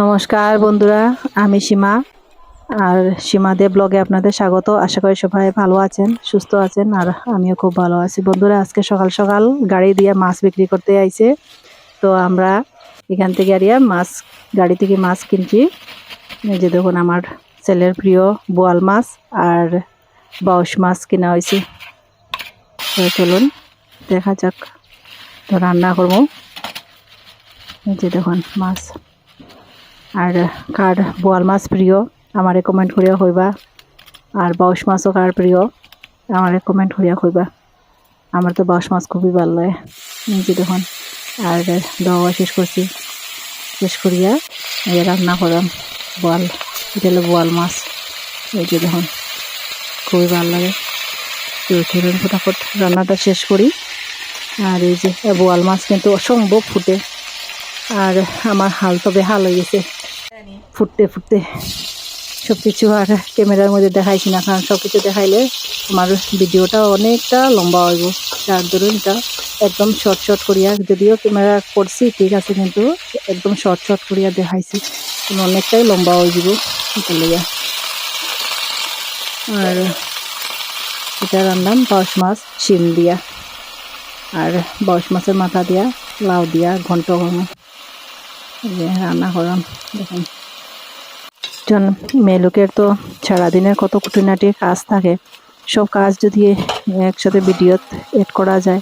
নমস্কার বন্ধুরা, আমি সীমা। আর সীমা দে ব্লগে আপনাদের স্বাগত। আশা করি সবাই ভালো আছেন, সুস্থ আছেন, আর আমিও খুব ভালো আছি। বন্ধুরা, আজকে সকাল সকাল গাড়ি দিয়ে মাছ বিক্রি করতে আইছে। তো আমরা এখান থেকে আরিয়া মাছ, গাড়ি থেকে মাছ কিনছি। যে দেখুন, আমার ছেলের প্রিয় বোয়াল মাছ আর বাউশ মাছ কেনা হয়েছে চলুন, দেখা যাক। তো রান্না করব। যে দেখুন, মাছ আর কার বোয়াল মাছ প্রিয়, আমারে কমেন্ট করিয়া হইবা আর বাউশ মাছও কার প্রিয়, আমারে কমেন্ট করিয়া হইবা আমার তো বাউশ মাছ খুবই ভালো লাগে নিজে দেখুন। আর দাওয়া শেষ করছি, শেষ করিয়া এই রান্না করলাম বোয়াল এটা হলো বোয়াল মাছ। এই যে দেখুন, খুবই ভালো লাগে। তো চলুন ফটাফট রান্নাটা শেষ করি। আর এই যে বোয়াল মাছ কিন্তু অসম্ভব ফুটে। আর আমার হাল তো বেহাল হয়ে গেছে। ফুটতে ফুটতে সব কিছু আর ক্যামেরার মধ্যে দেখাইছি না, কারণ সব কিছু দেখাইলে আমার ভিডিওটা অনেকটা লম্বা হইব। যার ধরুন এটা একদম শর্ট শর্ট করিয়া, যদিও ক্যামেরা করছি, ঠিক আছে, কিন্তু একদম শর্ট শর্ট করিয়া দেখাইছি। অনেকটাই লম্বা হয়ে যাব লইয়া। আর এটা রান্নাম বাউশ মাছ, শিম দিয়া। আর বাউশ মাছের মাথা দিয়া, লাউ দিয়া, ঘন্ট ঘন রান্না করলাম দেখুন। জন মেয়ে লোকের তো সারাদিনের কত খুঁটিনাটি কাজ থাকে। সব কাজ যদি একসাথে ভিডিও এড করা যায়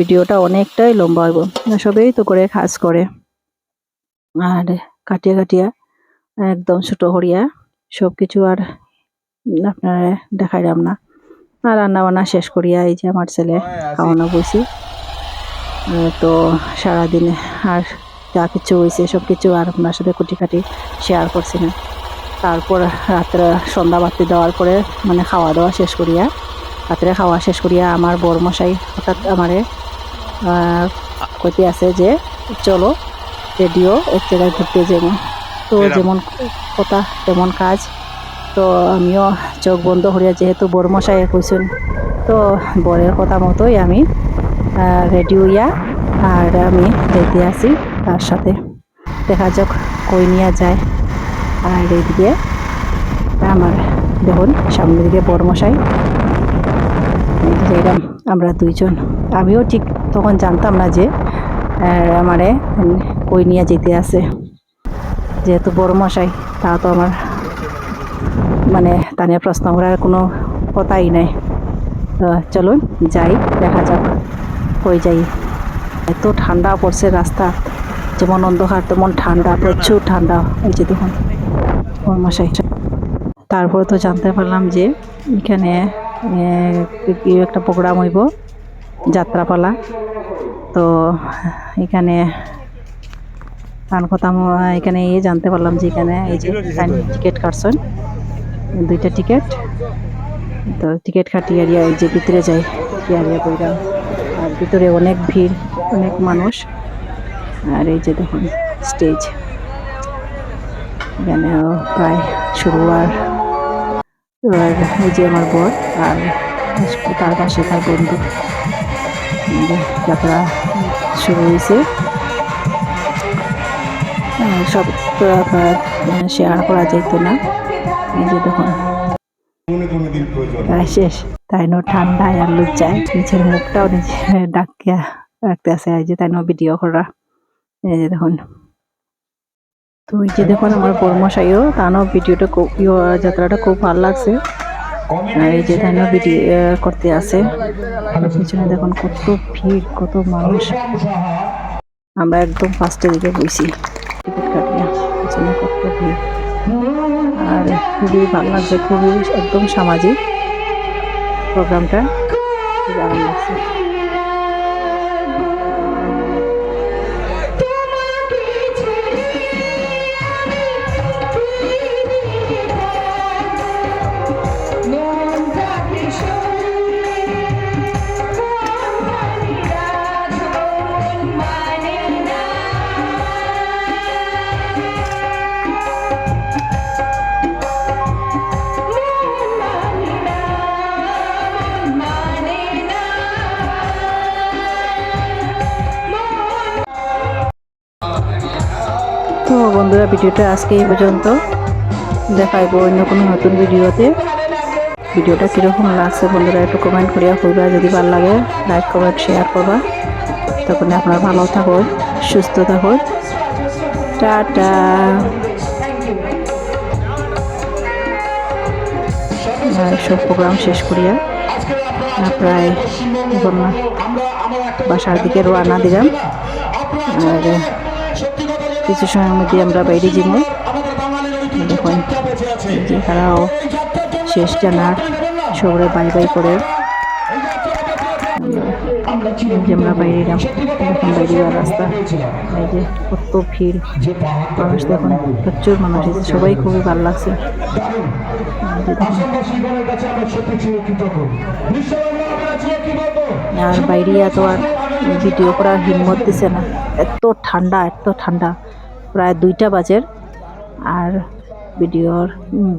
ভিডিওটা অনেকটাই লম্বা হইব। সবেই তো করে কাজ করে। আর কাটিয়া কাটিয়া, একদম ছোটো হরিয়া সব কিছু আর আপনার দেখাইলাম না। আর রান্না বান্না শেষ করিয়া এই যে আমার ছেলে খাওয়ানো বসি তো সারাদিনে আর যা কিছু হয়েছে সব কিছু আর আপনার সাথে কুটি কাটি শেয়ার করছি না। তারপর রাত্রে সন্ধ্যা বাতি দেওয়ার পরে মানে খাওয়া দাওয়া শেষ করিয়া রাত্রে খাওয়া শেষ করিয়া আমার বড়মশাই হঠাৎ আমারে কইতে আছে যে চলো রেডিও এক জায়গায় ঘুরতে যাব। তো যেমন কথা তেমন কাজ। তো আমিও চোখ বন্ধ করিয়া যেহেতু বড়মশাই কইছেন তো বরের কথা মতোই আমি রেডি হইয়া আর আমি যেতে আসি তার সাথে। দেখা যাক কই নিয়ে যায়। আর এইদিকে আমার দেখুন সামনের দিকে বড়মশাই। এরকম আমরা দুইজন। আমিও ঠিক তখন জানতাম না যে আমারে কই নিয়ে যেতে আছে। যেহেতু বড়মশাই তা তো আমার মানে তা নিয়ে প্রশ্ন করার কোনো কথাই নাই। তো চলুন যাই, দেখা যাক কই যাই। এত ঠান্ডা পড়ছে রাস্তা, যেমন অন্ধকার, তেমন ঠান্ডা, প্রচুর ঠান্ডা। এই যে দেখুন। মশাই তারপর তো জানতে পারলাম যে এখানে একটা প্রোগ্রাম হইব, যাত্রাপালা। তো এখানে কান কথা এখানে এই জানতে পারলাম যে এখানে এই যে টিকিট কাটছেন, দুইটা টিকিট তো টিকিট কাটিয়ে আরিয়া এই যে ভিতরে যাই কইরা আর ভিতরে অনেক ভিড়, অনেক মানুষ। আর এই যে দেখুন স্টেজ এখানেও প্রায় শুরু আর আর এই যে আমার বর আর তার পাশে তার বন্ধু। যাত্রা শুরু হয়েছে। সব তো আপনার শেয়ার করা যেত না। এই যে প্রায় শেষ। তাই নো ঠান্ডায় আর লুচায় নিচের মুখটাও নিজে ডাকিয়া রাখতে আছে এই যে তাই ভিডিও করা। এই যে দেখুন। তো এই যে দেখুন আমার বর্মশাইও তানো ভিডিওটা খুব যাত্রাটা খুব ভালো লাগছে। এই যে তাই নো ভিডিও করতে আছে। পিছনে দেখুন কত ভিড়, কত মানুষ। আমরা একদম ফার্স্টের দিকে বইছি। টিকিট কাটিয়া, পিছনে কত ভিড়। আর খুবই ভালো লাগছে, খুবই একদম সামাজিক প্রোগ্রামটা। খুব আরাম লাগছে। বন্ধুরা, ভিডিওটা আজকে এই পর্যন্ত। দেখাইবো অন্য কোনো নতুন ভিডিওতে। ভিডিওটা কীরকম লাগছে বন্ধুরা, একটু কমেন্ট করিয়া কইবা যদি ভালো লাগে লাইক কমেন্ট শেয়ার করবা। তখন আপনার ভালো থাকুন সুস্থ থাকুন টাটা। সব প্রোগ্রাম শেষ করিয়া প্রায় বাসার দিকে রওনা দিলাম। আর কিছু সময়ের মধ্যে আমরা বাইরে যাব। দেখুন, যে তারাও শেষ জানার সবরে বাই বাই করে। আমরা বাইরে এলাম, দেখুন বাইরে যাওয়ার রাস্তা। এই যে কত ভিড়। মানুষ দেখুন, প্রচুর মানুষ এসেছে সবাই খুবই ভালো লাগছে। আর বাইরে এত আর ভিডিও করার হিম্মত দিছে না। এত ঠান্ডা এত ঠান্ডা। প্রায় দুইটা বাজের। আর ভিডিওর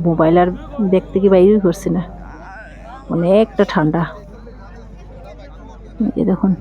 মোবাইল আর দেখতে কি বাইরেই করছি না। অনেকটা ঠান্ডা। এই দেখুন।